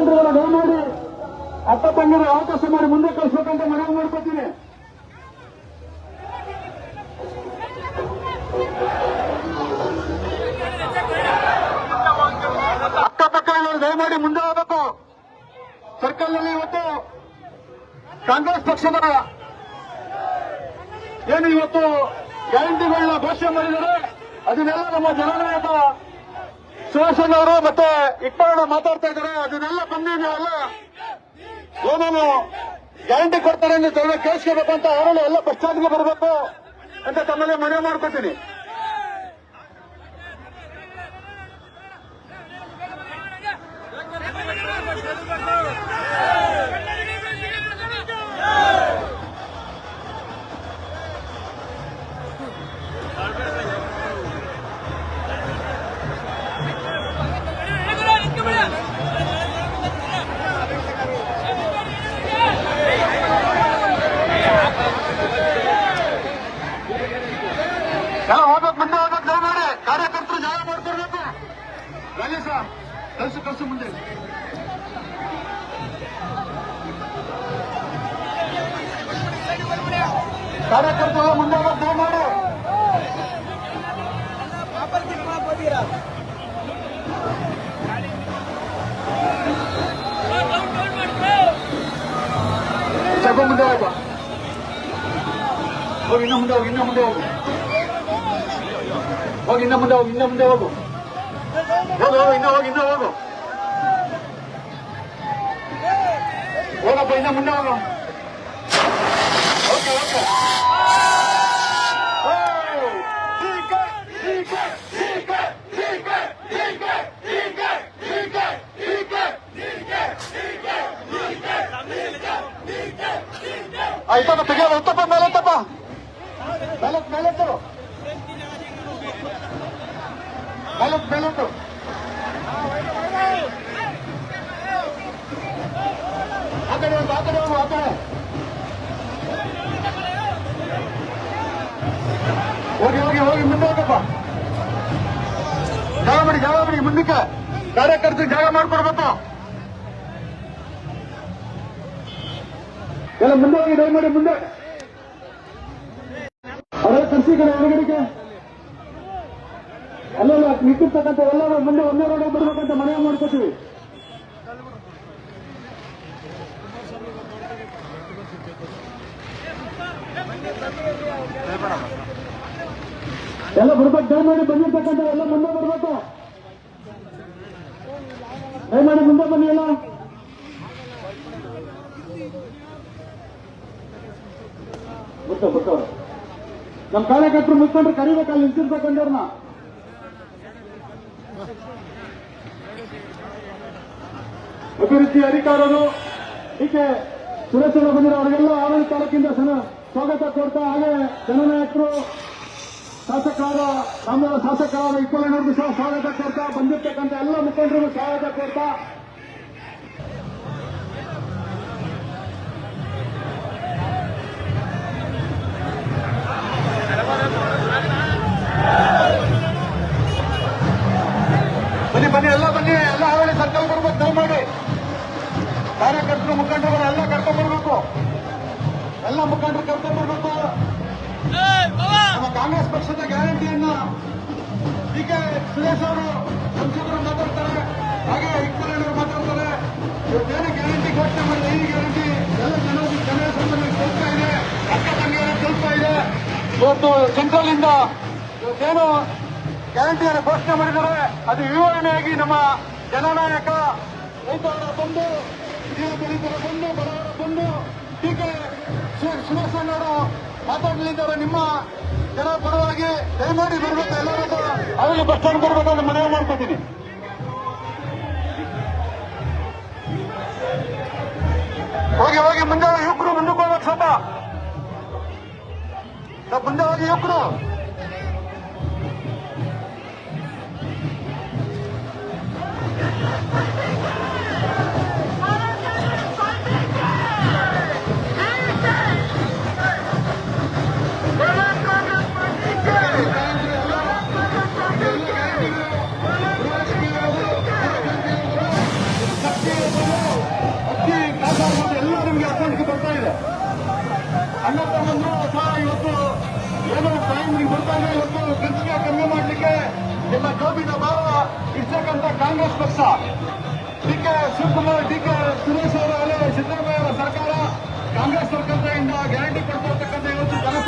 ಮುಖಂಡರುಗಳ ದಯಮಾಡಿ ಅಕ್ಕ ತಂಗಿರು ಅವಕಾಶ ಮಾಡಿ ಮುಂದೆ ಕಳಿಸ್ಬೇಕಂತ ಮನವಿ ಮಾಡ್ಕೊತೀನಿ. ದಯಮಾಡಿ ಮುಂದೆ ಹೋಗಬೇಕು. ಸರ್ಕಲ್ನಲ್ಲಿ ಇವತ್ತು ಕಾಂಗ್ರೆಸ್ ಪಕ್ಷದ ಏನು ಇವತ್ತು ಗ್ಯಾರಂಟಿಗಳನ್ನ ಘೋಷಣೆ ಮಾಡಿದರೆ ಅದನ್ನೆಲ್ಲ ನಮ್ಮ ಜನನಾಯಕ ಸುರೇಶನ್ ಅವರು ಮತ್ತೆ ಇಕ್ಬಾರಣ್ಣ ಮಾತಾಡ್ತಾ ಇದ್ದಾರೆ. ಅದನ್ನೆಲ್ಲ ಬಂದು ಅಲ್ಲ ಏನೇನು ಗ್ಯಾರಂಟಿ ಕೊಡ್ತಾರೆ ಅಂತ ಕೇಳಿಸ್ಕೋಬೇಕು ಅಂತ ಅವರಲ್ಲಿ ಎಲ್ಲ ಬಸ್ ಸ್ಟ್ಯಾಂಡ್ಗೆ ಬರಬೇಕು ಅಂತ ತಮ್ಮಲ್ಲಿ ಮನವಿ ಮಾಡ್ಕೊತೀನಿ. ರಲ್ಲಿ ಸರ್ ಕಳ್ಸು ಕಳ್ಸು ಮುಂದೆ ಕಾರ್ಯಕರ್ತರು ಮುಂದೆ ಹೋಗ್ಬೇಕು ದಯಮಾಡಿ ಸ್ವಲ್ಪ ಮುಂದೆ ಹೋಗ. ಹೋಗಿ, ಇನ್ನ ಮುಂದೆ ಹೋಗಿ, ಇನ್ನ ಮುಂದೆ ಹೋಗು. ಹೋಗಿ, ಇನ್ನ ಮುಂದೆ ಹೋಗಿ, ಇನ್ನ ಮುಂದೆ ಹೋಗು. ಹೋಗು ಹೋಗು ಇನ್ನ ಹೋಗಿ ಇನ್ನ ಹೋಗು ಹೋಗಪ್ಪ ಇನ್ನ ಮುಂದೆ ಹೋಗು ಓಕೆ ಓಕೆ ಆಯ್ತಪ್ಪ ತೆಗಿಯೋದು ಉತ್ತಪ್ಪ ಮೇಲೆ ಎತ್ತಪ್ಪ ಮೇಲೆ ಮೇಲೆತ್ತು ಮೇಲೆತ್ತು ಮೇಲೆತ್ತು ಆ ಕಡೆ ಹೋಗು ಆ ಕಡೆ ಹೋಗು ಆ ಕಡೆ ಹೋಗಿ ಹೋಗಿ ಹೋಗಿ ಮುಂದೆ ಹೋಗಪ್ಪ ಜಾಗ ಮಾಡಿ ಜಾಗ ಮಾಡಿ ಮುಂದಕ್ಕೆ ಕಾರ್ಯಕರ್ತರು ಜಾಗ ಮಾಡ್ಕೊಡ್ಬೇಕು ಎಲ್ಲ ಮುಂದೆ ಹೋಗಿ ದಯಮಾಡಿ ಮುಂದೆ ಅವರ ಕರ್ಸಿ ಕಡೆ ಹೊರಗಡೆಗೆ ಅಲ್ಲೆಲ್ಲ ನಿಂತಿರ್ತಕ್ಕಂಥ ಎಲ್ಲರೂ ಮುಂದೆ ಒಂದೇ ರೋಡ್ ಬರ್ಬೇಕಂತ ಮನವಿ ಮಾಡ್ಕೋತೀವಿ. ಎಲ್ಲ ಬರ್ಬೇಕು, ದಯಮಾಡಿ ಬಂದಿರ್ತಕ್ಕಂಥ ಎಲ್ಲ ಮುಂದೆ ಬರ್ಬೇಕು. ಮಾಡಿ ಮುಂದೆ ಬನ್ನಿ ಎಲ್ಲ. ಗೊತ್ತ ಗೊತ್ತವ್ರು ನಮ್ಮ ಕಾರ್ಯಕರ್ತರು ಮುಖಂಡರು ಕರಿಬೇಕಲ್ಲಿ ನಿಂತಿರ್ಬೇಕಂದವ್ರನ್ನ ಅಭಿವೃದ್ಧಿ ಅಧಿಕಾರರು, ಈಕೆ ಸುರೇಶ್ವರ ಬಂದಿರೋ ಅವರಿಗೆಲ್ಲ ಆಡಳಿತ ತಾಲೂಕಿಂದ ಸ್ವಾಗತ ಕೊಡ್ತಾ ಹಾಗೆ ಜನನಾಯಕರು, ಶಾಸಕರಾದ ನಮ್ಮ ಶಾಸಕರಾದ ಇಪ್ಪಲಣ್ಣವ್ರಿಗೂ ಸಹ ಸ್ವಾಗತ ಕೊಡ್ತಾ ಬಂದಿರ್ತಕ್ಕಂಥ ಎಲ್ಲ ಮುಖಂಡರಿಗೂ ಸ್ವಾಗತ ಕೊಡ್ತಾ ಬನ್ನಿ, ಎಲ್ಲ ಬನ್ನಿ, ಎಲ್ಲ ಹಾವಳಿ ಸರ್ಕಲ್ ಬರ್ಬೇಕು, ದಯಮಾಡಿ. ಕಾರ್ಯಕರ್ತರು ಮುಖಂಡರು ಎಲ್ಲ ಕರ್ಕೊಂಡ್ ಬರ್ಬೇಕು. ಎಲ್ಲ ಮುಖಂಡರು ಕರ್ಕೊಂಡ್ ಬರ್ಬೇಕು. ನಮ್ಮ ಕಾಂಗ್ರೆಸ್ ಪಕ್ಷದ ಗ್ಯಾರಂಟಿಯನ್ನ ಡಿ ಕೆ ಸುರೇಶ್ ಅವರು ಸಂಸದರು ಮಾತಾಡ್ತಾರೆ. ಹಾಗೆ ಇಕ್ಬರಣ್ಣವರು ಮಾತಾಡ್ತಾರೆ. ಇವತ್ತೇನು ಗ್ಯಾರಂಟಿ ಘೋಷಣೆ ಮಾಡಿದೆ ಈ ಗ್ಯಾರಂಟಿ ಎಲ್ಲ ಜನ ಜನರ ಸ್ವಲ್ಪ ಇದೆ. ಅಕ್ಕ ತಂಗಿಯರ ಸ್ವಲ್ಪ ಇದೆ. ಇವತ್ತು ಸೆಂಟ್ರಲ್ ಇಂದ ಇವತ್ತೇನು ಗ್ಯಾರಂಟಿಯನ್ನು ಘೋಷಣೆ ಮಾಡಿದ್ದಾರೆ. ಅದು ವಿವರಣೆಯಾಗಿ ನಮ್ಮ ಜನನಾಯಕ ರೈತರ ಬಂದು ಹಿರಿಯ ದಲಿತರ ಬಂದು ಬಡವರ ಬಂದು ಟೀಕೆ ಸುರೇಶಣ್ಣವರು ಮಾತಾಡಲಿದ್ದಾರೆ ನಿಮ್ಮ ಜನ ಪರವಾಗಿ ದಯಮಾಡಿ ಬರಬೇಕು, ಎಲ್ಲರೂ ಅವರಿಗೆ ಬಸ್ ಸ್ಟ್ಯಾಂಡ್ ಬರಬೇಕಂತ ಮನವಿ ಮಾಡ್ಕೊತೀನಿ. ಹೋಗಿ ಹೋಗಿ ಮುಂದೆ ಯುವಕರು ಮುಂದಕ್ಕೆ ಹೋಗ್ಬೇಕು ಸ್ವಲ್ಪ ಮುಂದೆ ಹೋಗಿ ಯುವಕರು. ನಿಮ್ಗೆ ಅಕೌಂಟ್ಗೆ ಬರ್ತಾ ಇದೆ. ಅಣ್ಣ ತಮ್ಮಂದ್ರು ಸಹ ಇವತ್ತು ಏನೋ ಟೈಮ್ ನಿಮ್ಗೆ ಬರ್ತಾ ಇದೆ. ಇವತ್ತು ಖರ್ಚಿಗೆ ಕಮ್ಮಿ ಮಾಡಲಿಕ್ಕೆ ನಿಮ್ಮ ಜೋಬಿನ ಭಾವ ಇರ್ತಕ್ಕಂಥ ಕಾಂಗ್ರೆಸ್ ಪಕ್ಷ.